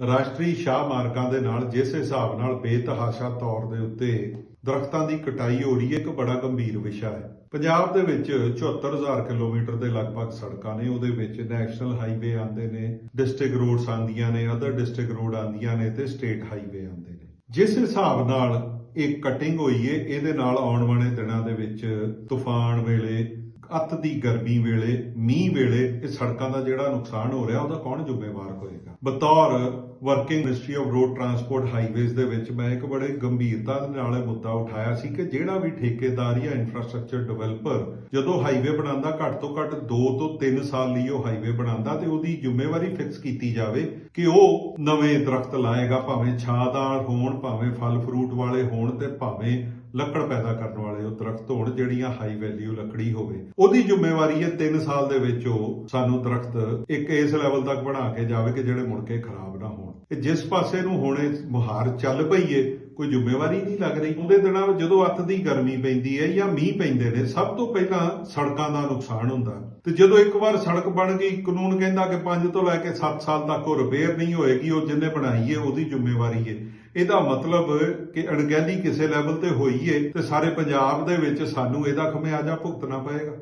ਰਾਸ਼ਟਰੀ ਸ਼ਾਹ ਮਾਰਗਾਂ ਦੇ ਨਾਲ ਜਿਸ ਹਿਸਾਬ ਨਾਲ ਬੇਤਹਾਸ਼ਾ ਤੌਰ ਦੇ ਉੱਤੇ ਦਰਖਤਾਂ ਦੀ ਕਟਾਈ ਹੋ ਰਹੀ ਹੈ, ਇੱਕ ਬੜਾ ਗੰਭੀਰ ਵਿਸ਼ਾ ਹੈ। ਪੰਜਾਬ ਦੇ ਵਿੱਚ 74000 ਕਿਲੋਮੀਟਰ ਦੇ ਲਗਭਗ ਸੜਕਾਂ ਨੇ, ਉਹਦੇ ਵਿੱਚ ਨੈਸ਼ਨਲ ਹਾਈਵੇ ਆਉਂਦੇ ਨੇ, ਡਿਸਟ੍ਰਿਕਟ ਰੋਡਸ ਆਉਂਦੀਆਂ ਨੇ, ਅਦਰ ਡਿਸਟ੍ਰਿਕਟ ਰੋਡ ਆਉਂਦੀਆਂ ਨੇ ਤੇ ਸਟੇਟ ਹਾਈਵੇ ਆਉਂਦੇ ਨੇ। ਜਿਸ ਹਿਸਾਬ ਨਾਲ ਇਹ ਕਟਿੰਗ ਹੋਈ ਏ ਇਹਦੇ ਨਾਲ ਆਉਣ ਵਾਲੇ ਦਿਨਾਂ ਦੇ ਵਿੱਚ ਤੂਫਾਨ ਵੇਲੇ ਅੱਤ ਦੀ ਗਰਮੀ ਵੇਲੇ, ਮੀਂਹ ਵੇਲੇ ਇਹ ਸੜਕਾਂ ਦਾ ਜਿਹੜਾ ਨੁਕਸਾਨ ਹੋ ਰਿਹਾ, ਉਹਦਾ ਕੌਣ ਜ਼ਿੰਮੇਵਾਰ ਹੋਏਗਾ? ਬਤੌਰ working ministry of road transport highways ਦੇ ਵਿੱਚ ਮੈਂ ਇੱਕ ਬੜੇ ਗੰਭੀਰਤਾ ਦੇ ਨਾਲ ਇਹ ਮੁੱਦਾ ਉਠਾਇਆ ਸੀ ਕਿ ਜਿਹੜਾ ਵੀ ਠੇਕੇਦਾਰ ਜਾਂ ਇਨਫਰਾਸਟ੍ਰਕਚਰ ਡਿਵੈਲਪਰ ਜਦੋਂ ਹਾਈਵੇ ਬਣਾਉਂਦਾ, ਘੱਟ ਤੋਂ ਘੱਟ 2 ਤੋਂ 3 ਸਾਲ ਲਈ ਉਹ ਹਾਈਵੇ ਬਣਾਉਂਦਾ ਤੇ ਉਹਦੀ ਜ਼ਿੰਮੇਵਾਰੀ ਫਿਕਸ ਕੀਤੀ ਜਾਵੇ ਕਿ ਉਹ ਨਵੇਂ ਦਰਖਤ ਲਾਏਗਾ, ਭਾਵੇਂ ਛਾਂਦਾਰ ਹੋਣ, ਭਾਵੇਂ ਫਲ ਫਰੂਟ ਵਾਲੇ ਹੋਣ ਤੇ ਭਾਵੇਂ ਲੱਕੜ ਪੈਦਾ ਕਰਨ ਵਾਲੇ ਉਹ ਦਰਖਤ ਹੋਣ ਜਿਹੜੀਆਂ ਹਾਈ ਵੈਲਿਊ ਲੱਕੜੀ ਹੋਵੇ। ਉਹਦੀ ਜ਼ਿੰਮੇਵਾਰੀ ਹੈ 3 ਸਾਲ ਦੇ ਵਿੱਚ ਉਹ ਸਾਨੂੰ ਦਰਖਤ ਇੱਕ ਇਸ ਲੈਵਲ ਤੱਕ ਬਣਾ ਕੇ ਜਾਵੇ ਕਿ ਜਿਹੜੇ ਮੁੜ ਕੇ ਖਰਾਬ ਨਾ ਹੋਣ। ਤੇ ਜਿਸ ਪਾਸੇ ਨੂੰ ਹੁਣ ਇਹ ਮੁਹਾਰ ਚੱਲ ਪਈ ਏ ਕੋਈ ਜ਼ਿੰਮੇਵਾਰੀ ਨਹੀਂ ਲੱਗ ਰਹੀ। ਉਹਦੇ ਦਿਨਾਂ ਵਿੱਚ ਜਦੋਂ ਅੱਤ ਦੀ ਗਰਮੀ ਪੈਂਦੀ ਹੈ ਜਾਂ ਮੀਂਹ ਪੈਂਦੇ ਨੇ, ਸਭ ਤੋਂ ਪਹਿਲਾਂ ਸੜਕਾਂ ਦਾ ਨੁਕਸਾਨ ਹੁੰਦਾ। ਤੇ ਜਦੋਂ ਇੱਕ ਵਾਰ ਸੜਕ ਬਣ ਗਈ, ਕਾਨੂੰਨ ਕਹਿੰਦਾ ਕਿ 5 ਤੋਂ ਲੈ ਕੇ 7 ਸਾਲ ਤੱਕ ਉਹ ਰਿਪੇਅਰ ਨਹੀਂ ਹੋਏਗੀ, ਉਹ ਜਿੰਨੇ ਬਣਾਈ ਹੈ, ਉਹਦੀ ਜ਼ਿੰਮੇਵਾਰੀ ਹੈ। ਇਹਦਾ ਮਤਲਬ ਕਿ ਅਣਗਹਿਲੀ ਕਿਸੇ ਲੈਵਲ ਤੇ ਹੋਈ ਏ ਤੇ ਸਾਰੇ ਪੰਜਾਬ ਦੇ ਵਿੱਚ ਸਾਨੂੰ ਇਹਦਾ ਖਮਿਆਜਾ ਭੁਗਤਣਾ ਪਏਗਾ।